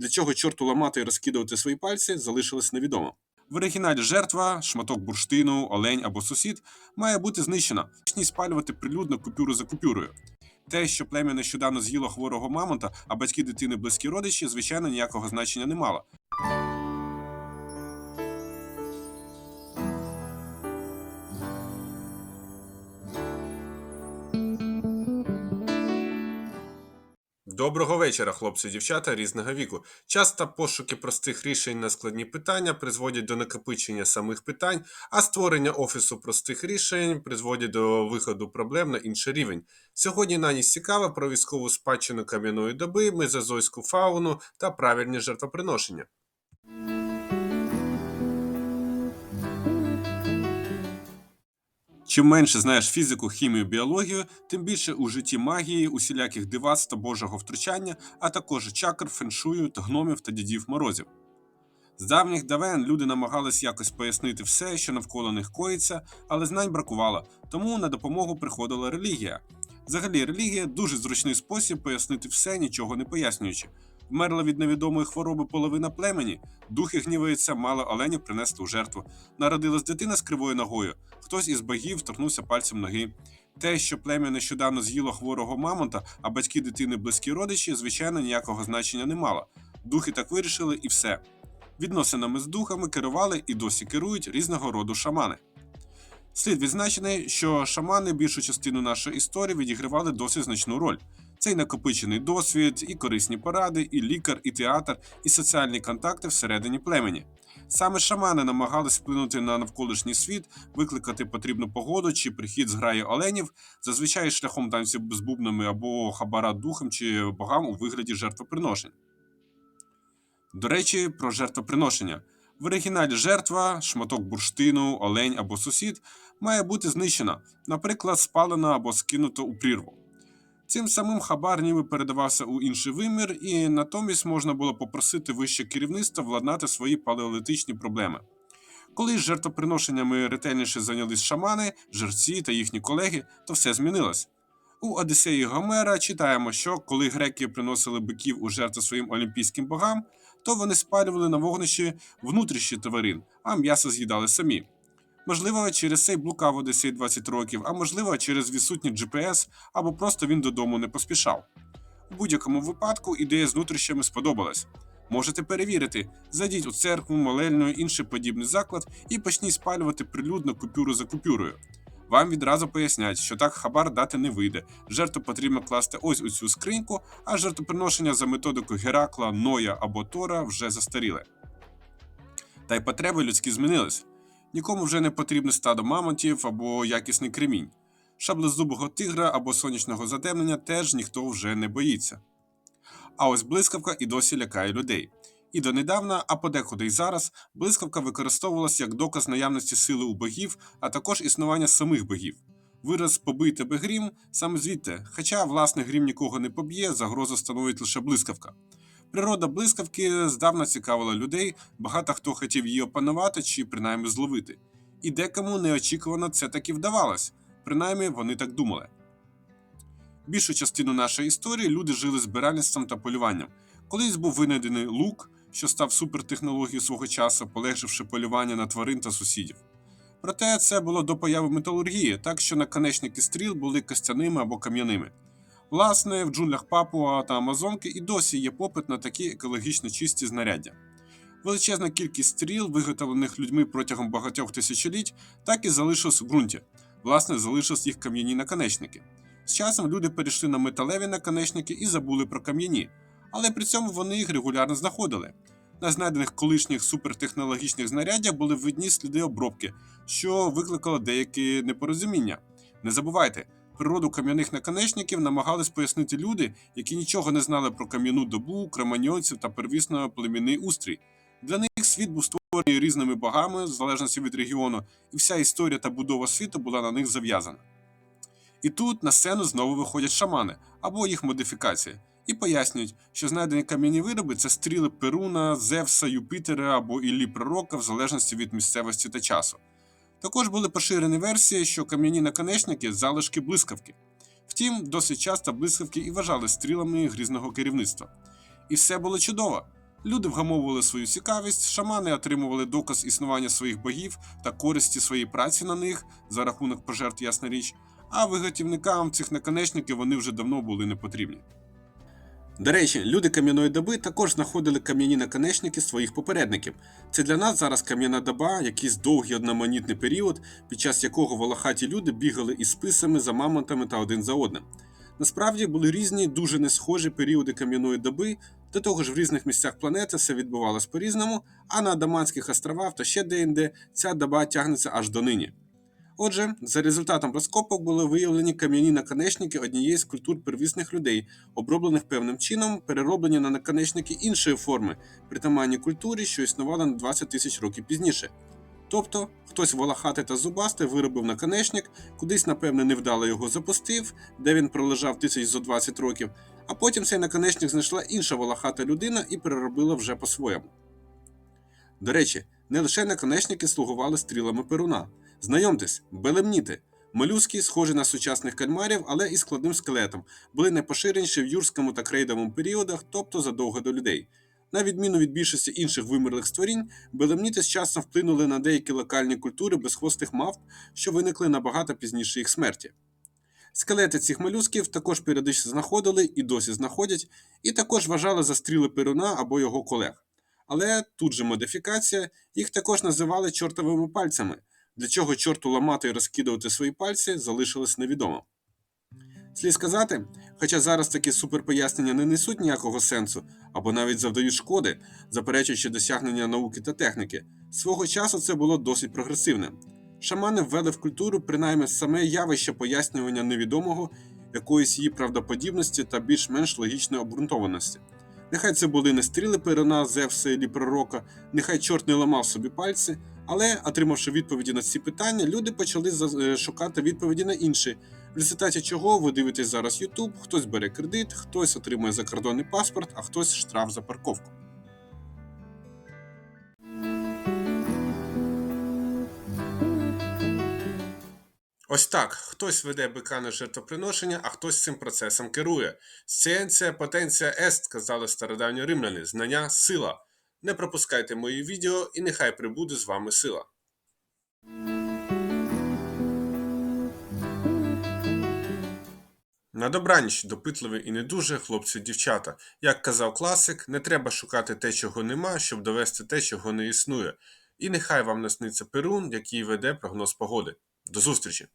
Для чого чорту ламати і розкидувати свої пальці, залишилось невідомо. В оригіналі жертва, шматок бурштину, олень або сусід має бути знищена, почні спалювати прилюдно купюру за купюрою. Те, що плем'я нещодавно з'їло хворого мамонта, а батьки дитини близькі родичі, звичайно, ніякого значення не мало. Доброго вечора, хлопці і дівчата різного віку. Часто пошуки простих рішень на складні питання призводять до накопичення самих питань, а створення офісу простих рішень призводять до виходу проблем на інший рівень. Сьогодні на ніч цікава про військову спадщину кам'яної доби, мезозойську фауну та правильні жертвоприношення. Чим менше знаєш фізику, хімію, біологію, тим більше у житті магії, усіляких дивацтв та божого втручання, а також чакр, феншую, гномів та дідів морозів. З давніх давен люди намагались якось пояснити все, що навколо них коїться, але знань бракувало, тому на допомогу приходила релігія. Взагалі, релігія дуже зручний спосіб пояснити все, нічого не пояснюючи. Вмерла від невідомої хвороби половина племені, духи гніваються, мало оленів принесли у жертву. Народилась дитина з кривою ногою, хтось із богів торкнувся пальцем ноги. Те, що плем'я нещодавно з'їло хворого мамонта, а батьки дитини близькі родичі, звичайно, ніякого значення не мало. Духи так вирішили і все. Відносинами з духами керували і досі керують різного роду шамани. Слід відзначений, що шамани більшу частину нашої історії відігравали досить значну роль. Це і накопичений досвід, і корисні поради, і лікар, і театр, і соціальні контакти всередині племені. Саме шамани намагались вплинути на навколишній світ, викликати потрібну погоду чи прихід з граї оленів, зазвичай шляхом танців з бубнами або хабара духам чи богам у вигляді жертвоприношень. До речі, про жертвоприношення. В оригіналі жертва, шматок бурштину, олень або сусід має бути знищена, наприклад, спалена або скинута у прірву. Цим самим хабар ніби передавався у інший вимір, і натомість можна було попросити вище керівництво владнати свої палеолітичні проблеми. Коли з жертвоприношеннями ретельніше зайнялись шамани, жерці та їхні колеги, то все змінилось. У Одіссеї Гомера читаємо, що коли греки приносили биків у жертву своїм олімпійським богам, то вони спалювали на вогнищі внутрішні тварин, а м'ясо з'їдали самі. Можливо, через цей блукав Одіссей 20 років, а можливо, через відсутній GPS, або просто він додому не поспішав. У будь-якому випадку ідея з внутрішнями сподобалась. Можете перевірити, зайдіть у церкву, молельну, інший подібний заклад і почніть спалювати прилюдно купюру за купюрою. Вам відразу пояснять, що так хабар дати не вийде. Жертву потрібно класти ось у цю скриньку, а жертвоприношення за методикою Геракла, Ноя або Тора вже застаріле. Та й потреби людські змінились. Нікому вже не потрібне стадо мамонтів або якісний кремінь. Шаблезубого тигра або сонячного задемнення теж ніхто вже не боїться. А ось блискавка і досі лякає людей. І донедавна, а подекуди й зараз, блискавка використовувалася як доказ наявності сили у богів, а також існування самих богів. Вираз побий тебе грім саме звідти, хоча власне грім нікого не поб'є, загрозу становить лише блискавка. Природа блискавки здавна цікавила людей, багато хто хотів її опанувати чи принаймні зловити. І декому неочікувано це таки вдавалось, принаймні вони так думали. Більшу частину нашої історії люди жили збиральництвом та полюванням. Колись був винайдений лук, що став супертехнологією свого часу, полегшивши полювання на тварин та сусідів. Проте це було до появи металургії, так що наконечники стріл були костяними або кам'яними. Власне, в джунглях Папуа та Амазонки і досі є попит на такі екологічно чисті знаряддя. Величезна кількість стріл, виготовлених людьми протягом багатьох тисячоліть, так і залишилась у ґрунті. Власне, залишились їх кам'яні наконечники. З часом люди перейшли на металеві наконечники і забули про кам'яні, але при цьому вони їх регулярно знаходили. На знайдених колишніх супертехнологічних знаряддях були видні сліди обробки, що викликало деякі непорозуміння. Не забувайте, природу кам'яних наконечників намагались пояснити люди, які нічого не знали про кам'яну добу, креманьонців та первісно племінний устрій. Для них світ був створений різними богами, в залежності від регіону, і вся історія та будова світу була на них зав'язана. І тут на сцену знову виходять шамани або їх модифікації, і пояснюють, що знайдені кам'яні вироби це стріли Перуна, Зевса, Юпітера або Іллі Пророка, в залежності від місцевості та часу. Також були поширені версії, що кам'яні наконечники залишки блискавки. Втім, досить часто блискавки і вважали стрілами грізного керівництва. І все було чудово. Люди вгамовували свою цікавість, шамани отримували доказ існування своїх богів та користі своєї праці на них за рахунок пожертв, ясна річ, а виготівникам цих наконечників вони вже давно були не потрібні. До речі, люди кам'яної доби також знаходили кам'яні наконечники своїх попередників. Це для нас зараз кам'яна доба, якийсь довгий одноманітний період, під час якого волохаті люди бігали із списами за мамонтами та один за одним. Насправді були різні, дуже не схожі періоди кам'яної доби, до того ж в різних місцях планети все відбувалось по-різному, а на Адаманських островах та ще деінде ця доба тягнеться аж до нині. Отже, за результатом розкопок були виявлені кам'яні наконечники однієї з культур первісних людей, оброблених певним чином, перероблені на наконечники іншої форми, притаманні культурі, що існувала на 20 тисяч років пізніше. Тобто, хтось волохатий та зубастий виробив наконечник, кудись, напевне, невдало його запустив, де він пролежав тисяч зо 20 років, а потім цей наконечник знайшла інша волохата людина і переробила вже по-своєму. До речі, не лише наконечники слугували стрілами перуна. Знайомтесь, белемніти. Молюски, схожі на сучасних кальмарів, але із складним скелетом, були найпоширеніші в юрському та крейдовому періодах, тобто задовго до людей. На відміну від більшості інших вимерлих створінь, белемніти з часом вплинули на деякі локальні культури безхвостих мавп, що виникли набагато пізніше їх смерті. Скелети цих молюсків також періодично знаходили і досі знаходять, і також вважали за стріли перуна або його колег. Але тут же модифікація, їх також називали чортовими пальцями. Для чого чорту ламати і розкидувати свої пальці, залишилось невідомо. Слід сказати, хоча зараз такі суперпояснення не несуть ніякого сенсу або навіть завдають шкоди, заперечуючи досягнення науки та техніки, свого часу це було досить прогресивне. Шамани ввели в культуру принаймні саме явище пояснювання невідомого, якоїсь її правдоподібності та більш-менш логічної обґрунтованості. Нехай це були не стріли Перена, Зевса і пророка, нехай чорт не ламав собі пальці, але, отримавши відповіді на ці питання, люди почали е, шукати відповіді на інші, в результаті чого ви дивитесь зараз YouTube, хтось бере кредит, хтось отримує закордонний паспорт, а хтось штраф за парковку. Ось так, хтось веде бика на жертвоприношення, а хтось цим процесом керує. Сцієнція потенція ест, казали стародавні римляни, знання сила. Не пропускайте мої відео і нехай прибуде з вами сила. На добраніч, допитливі і не дуже хлопці дівчата. Як казав класик, не треба шукати те, чого нема, щоб довести те, чого не існує. І нехай вам насниться перун, який веде прогноз погоди. До зустрічі!